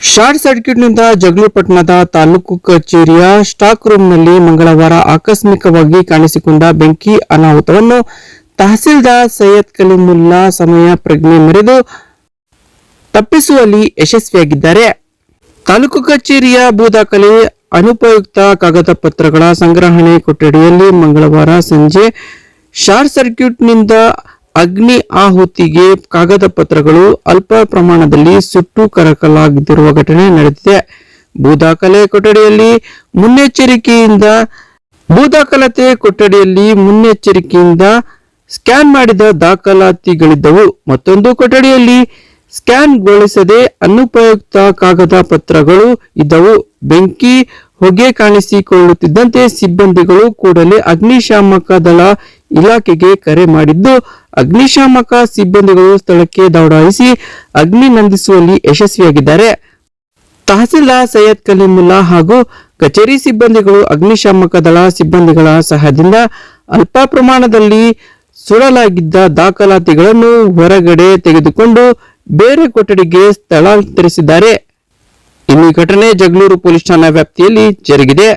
Short ಸರ್ಕ್ಯೂಟ್ನಿಂದ ಜಗಳೂಪಟ್ಟಣದ ತಾಲೂಕು ಕಚೇರಿಯ stock ರೂಂನಲ್ಲಿ ಮಂಗಳವಾರ ಆಕಸ್ಮಿಕವಾಗಿ ಕಾಣಿಸಿಕೊಂಡ ಬೆಂಕಿ ಅನಾಹುತವನ್ನು ತಹಸೀಲ್ದಾರ್ ಸೈಯದ್ ಕಲಿಮುಲ್ಲಾ ಸಮಯ ಪ್ರಜ್ಞೆ ಮರೆದು ತಪ್ಪಿಸುವಲ್ಲಿ ಯಶಸ್ವಿಯಾಗಿದ್ದಾರೆ. ತಾಲೂಕು ಕಚೇರಿಯ ಭೂ ದಾಖಲೆ ಅನುಪಯುಕ್ತ ಕಾಗದ ಪತ್ರಗಳ ಸಂಗ್ರಹಣೆ ಕೊಠಡಿಯಲ್ಲಿ ಮಂಗಳವಾರ ಸಂಜೆ ಶಾರ್ಟ್ ಸರ್ಕ್ಯೂಟ್ನಿಂದ ಅಗ್ನಿ ಆಹುತಿಗೆ ಕಾಗದ ಪತ್ರಗಳು ಅಲ್ಪ ಪ್ರಮಾಣದಲ್ಲಿ ಸುಟ್ಟು ಕರಕಲಾಗಿರುವ ಘಟನೆ ನಡೆದಿದೆ. ಭೂ ದಾಖಲೆ ಕೊಠಡಿಯಲ್ಲಿ ಮುನ್ನೆಚ್ಚರಿಕೆಯಿಂದ ಭೂ ದಾಖಲಾತಿ ಕೊಠಡಿಯಲ್ಲಿ ಮುನ್ನೆಚ್ಚರಿಕೆಯಿಂದ ಸ್ಕ್ಯಾನ್ ಮಾಡಿದ ದಾಖಲಾತಿಗಳಿದ್ದವು. ಮತ್ತೊಂದು ಕೊಠಡಿಯಲ್ಲಿ ಸ್ಕ್ಯಾನ್ಗೊಳಿಸದೆ ಅನುಪಯುಕ್ತ ಕಾಗದ ಪತ್ರಗಳು ಇದ್ದವು. ಬೆಂಕಿ ಹೊಗೆ ಕಾಣಿಸಿಕೊಳ್ಳುತ್ತಿದ್ದಂತೆ ಸಿಬ್ಬಂದಿಗಳು ಕೂಡಲೇ ಅಗ್ನಿಶಾಮಕ ದಳ ಇಲಾಖೆಗೆ ಕರೆ ಮಾಡಿದ್ದು, ಅಗ್ನಿಶಾಮಕ ಸಿಬ್ಬಂದಿಗಳು ಸ್ಥಳಕ್ಕೆ ದೌಡಾಯಿಸಿ ಅಗ್ನಿ ನಂದಿಸುವಲ್ಲಿ ಯಶಸ್ವಿಯಾಗಿದ್ದಾರೆ. ತಹಸೀಲ್ದಾರ್ ಸೈಯದ್ ಕಲೀಮುಲ್ಲಾ ಹಾಗೂ ಕಚೇರಿ ಸಿಬ್ಬಂದಿಗಳು ಅಗ್ನಿಶಾಮಕ ದಳ ಸಿಬ್ಬಂದಿಗಳ ಸಹಾಯದಿಂದ ಅಲ್ಪ ಪ್ರಮಾಣದಲ್ಲಿ ಸುಡಲಾಗಿದ್ದ ದಾಖಲಾತಿಗಳನ್ನು ಹೊರಗಡೆ ತೆಗೆದುಕೊಂಡು ಬೇರೆ ಕೊಠಡಿಗೆ ಸ್ಥಳಾಂತರಿಸಿದ್ದಾರೆ. ಇನ್ನು ಘಟನೆ ಜಗಳೂರು ಪೊಲೀಸ್ ಠಾಣಾ ವ್ಯಾಪ್ತಿಯಲ್ಲಿ ಜರುಗಿದೆ.